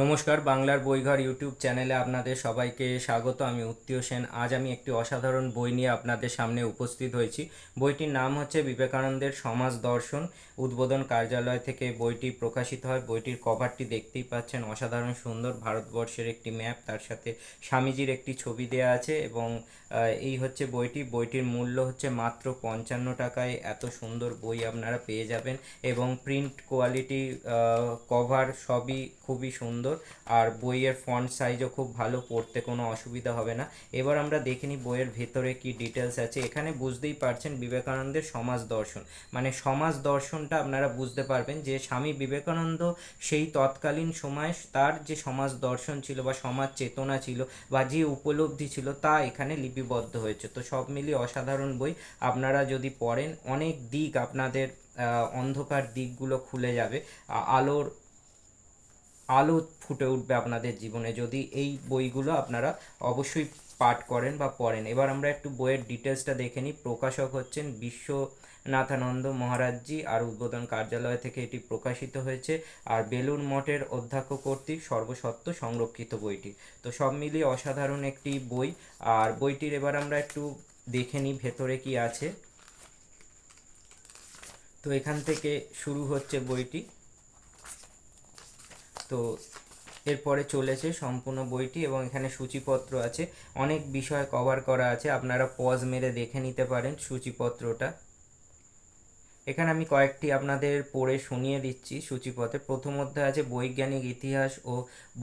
নমস্কার, বাংলার বইঘর ইউটিউব চ্যানেলে আপনাদের সবাইকে স্বাগত। আমি উত্তীয় সেন। আজ আমি একটি অসাধারণ বই নিয়ে আপনাদের সামনে উপস্থিত হয়েছি। বইটির নাম হচ্ছে বিবেকানন্দের সমাজ দর্শন, উদ্বোধন কার্যালয় থেকে বইটি প্রকাশিত হয়। বইটির কভারটি দেখতেই পাচ্ছেন অসাধারণ সুন্দর ভারতবর্ষের একটি ম্যাপ তার সাথে স্বামীজির একটি ছবি দেওয়া আছে এবং এই হচ্ছে বইটি। বইটির মূল্য হচ্ছে মাত্র পঞ্চান্ন টাকায়। এত সুন্দর বই আপনারা পেয়ে যাবেন এবং প্রিন্ট কোয়ালিটি কভার সবই খুবই সুন্দর। আর বইয়ের ফন্ট সাইজও খুব ভালো, পড়তে কোনো অসুবিধা হবে না। এবার আমরা দেখে নিই বইয়ের ভেতরে কি ডিটেলস আছে। এখানে বুঝতেই পারছেন বিবেকানন্দের সমাজ দর্শন। মানে সমাজ দর্শনটা আপনারা বুঝতে পারবেন যে স্বামী বিবেকানন্দ সেই তৎকালীন সময়ে তার যে সমাজ দর্শন ছিল বা সমাজ চেতনা ছিল বা যে উপলব্ধি ছিল তা এখানে লিপিবদ্ধ হয়েছে। তো সব মিলিয়ে অসাধারণ বই। আপনারা যদি পড়েন, অনেক দিক আপনাদের অন্ধকার দিকগুলো খুলে যাবে। আলোর আলো ফুটে উঠবে আপনাদের জীবনে। যদি এই বইগুলো আপনারা অবশ্যই পাঠ করেন বা পড়েন। এবার আমরা একটু বইয়ের ডিটেলসটা দেখে নিই। প্রকাশক হচ্ছেন বিশ্বনাথানন্দ মহারাজজি আর উদ্বোধন কার্যালয় থেকে এটি প্রকাশিত হয়েছে। আর বেলুর মঠের অধ্যক্ষ কর্তৃক সর্বসত্ব সংরক্ষিত বইটি। তো সব মিলিয়ে অসাধারণ একটি বই। আর বইটির এবার আমরা একটু দেখে নিই ভেতরে কি আছে। তো এখান থেকে শুরু হচ্ছে বইটি। তো এরপরে চলেছে সম্পূর্ণ বইটি এবং এখানে সূচিপত্র আছে। অনেক বিষয় কভার করা আছে, আপনারা পজ মেরে দেখে নিতে পারেন সূচিপত্রটা। এখানে আমি কয়েকটি আপনাদের পড়ে শুনিয়ে দিচ্ছি সূচিপথে প্রথম অধ্যায় আছে বৈজ্ঞানিক ইতিহাস ও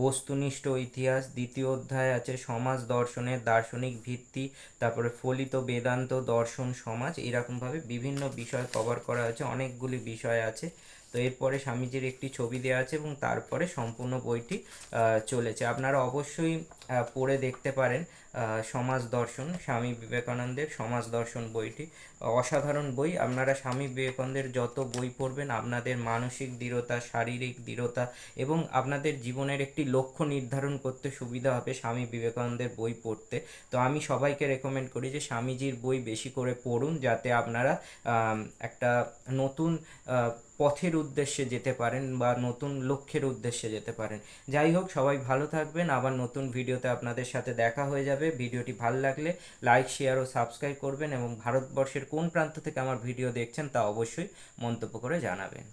বস্তুনিষ্ঠ ইতিহাস। দ্বিতীয় অধ্যায় আছে সমাজ দর্শনের দার্শনিক ভিত্তি। তারপরে ফলিত বেদান্ত দর্শন সমাজ। এরকমভাবে বিভিন্ন বিষয় কভার করা আছে, অনেকগুলি বিষয় আছে। তো এরপরে স্বামীজির একটি ছবি দেওয়া আছে এবং তারপরে সম্পূর্ণ বইটি চলেছে। আপনারা অবশ্যই পড়ে দেখতে পারেন সমাজ দর্শন, স্বামী বিবেকানন্দের সমাজ দর্শন বইটি। অসাধারণ বই। আপনারা স্বামী বিবেকানন্দের যত বই পড়বেন, আপনাদের মানসিক দৃঢ়তা, শারীরিক দৃঢ়তা এবং আপনাদের জীবনের একটি লক্ষ্য নির্ধারণ করতে সুবিধা হবে স্বামী বিবেকানন্দের বই পড়তে। তো আমি সবাইকে রেকমেন্ড করি যে স্বামীজির বই বেশি করে পড়ুন, যাতে আপনারা একটা নতুন পথের উদ্দেশ্যে যেতে পারেন বা নতুন লক্ষ্যের উদ্দেশ্যে যেতে পারেন। যাই হোক, সবাই ভালো থাকবেন। আবার নতুন ভিডিওতে আপনাদের সাথে দেখা হয়ে যাবে। ভিডিওটি ভালো লাগলে লাইক, শেয়ার ও সাবস্ক্রাইব করবেন এবং ভারতবর্ষের কোন প্রান্ত থেকে আমার ভিডিও দেখছেন তা অবশ্যই মন্তব্য করে জানাবেন।